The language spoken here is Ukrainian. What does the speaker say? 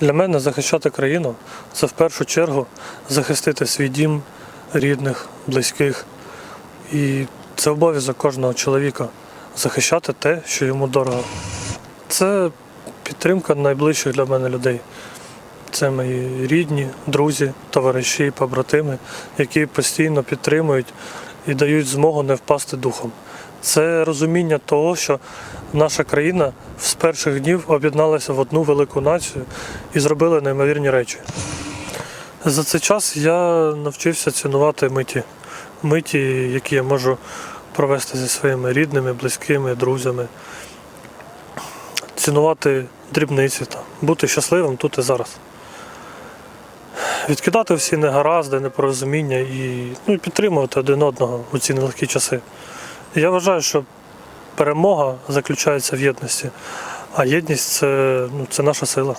Для мене захищати країну це в першу чергу захистити свій дім, рідних, близьких. І це обов'язок кожного чоловіка захищати те, що йому дорого. Це підтримка найближчих для мене людей. Це мої рідні, друзі, товариші, побратими, які постійно підтримують і дають змогу не впасти духом. Це розуміння того, що наша країна з перших днів об'єдналася в одну велику націю і зробили неймовірні речі. За цей час я навчився цінувати миті. Миті, які я можу провести зі своїми рідними, близькими, друзями. Цінувати дрібниці, там, бути щасливим тут і зараз. Відкидати всі негаразди, непорозуміння і, ну, підтримувати один одного у ці нелегкі часи. Я вважаю, що перемога заключається в єдності, а єдність це, ну, це наша сила.